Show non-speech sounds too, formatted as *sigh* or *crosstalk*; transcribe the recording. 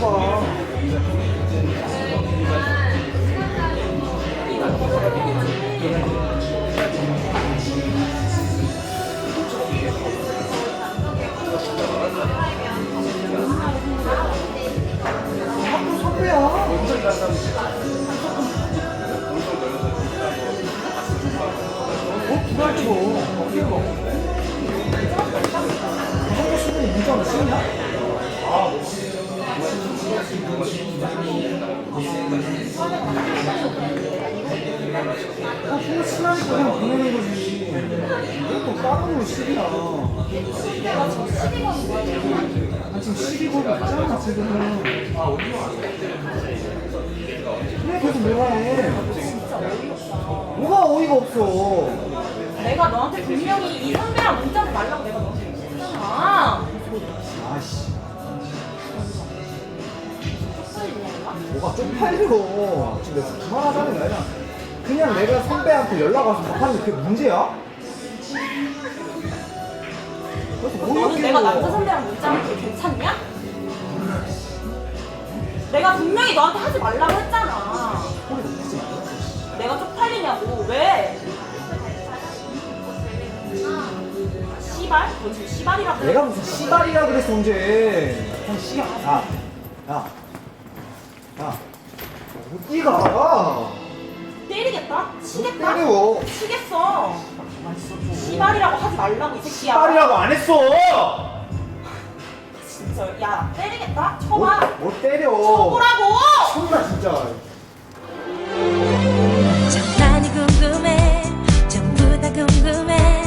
어. 한국 수준이 문자는 쓰냐? 아, 그거 친하니까 그냥 보내는 거지. 또 다른 거 시비야. 내가 저 12번 뭐야? 아, 지금 12번 있잖아, 지금. 왜 계속 내가 해? 진짜 어이없다. 뭐가 어이가 없어. 내가 너한테 분명히 이 선배랑 문자하지 말라고 내가 너한테 얘기했잖아. 아씨, 쪽팔리냐? 뭐가 쪽팔려. 지금 내가 그만하자는 거야. 그냥, 그냥 내가 선배한테 연락 와서 답하는 게 그게 문제야? 그래서 뭐 너는 이렇게 내가? 남자 선배랑 문자하는 게 괜찮냐? 내가 분명히 너한테 하지 말라고 했잖아. 내가 쪽팔리냐고 왜? 씨발? 너 지금 씨발이라고 그래? 내가 무슨 씨발이라 그랬어 언제? 형 씨, 야, 야, 야, 어디가? 때리겠다? 치겠다? 때려. 치겠어. 씨발이라고 하지 말라고 이 새끼야. 씨발이라고 안 했어. *laughs* 진짜 야 때리겠다? 뭐, 쳐봐. 뭐 때려? 쳐보라고. 천나 진짜. 참 많이 궁금해 전부 다 궁금해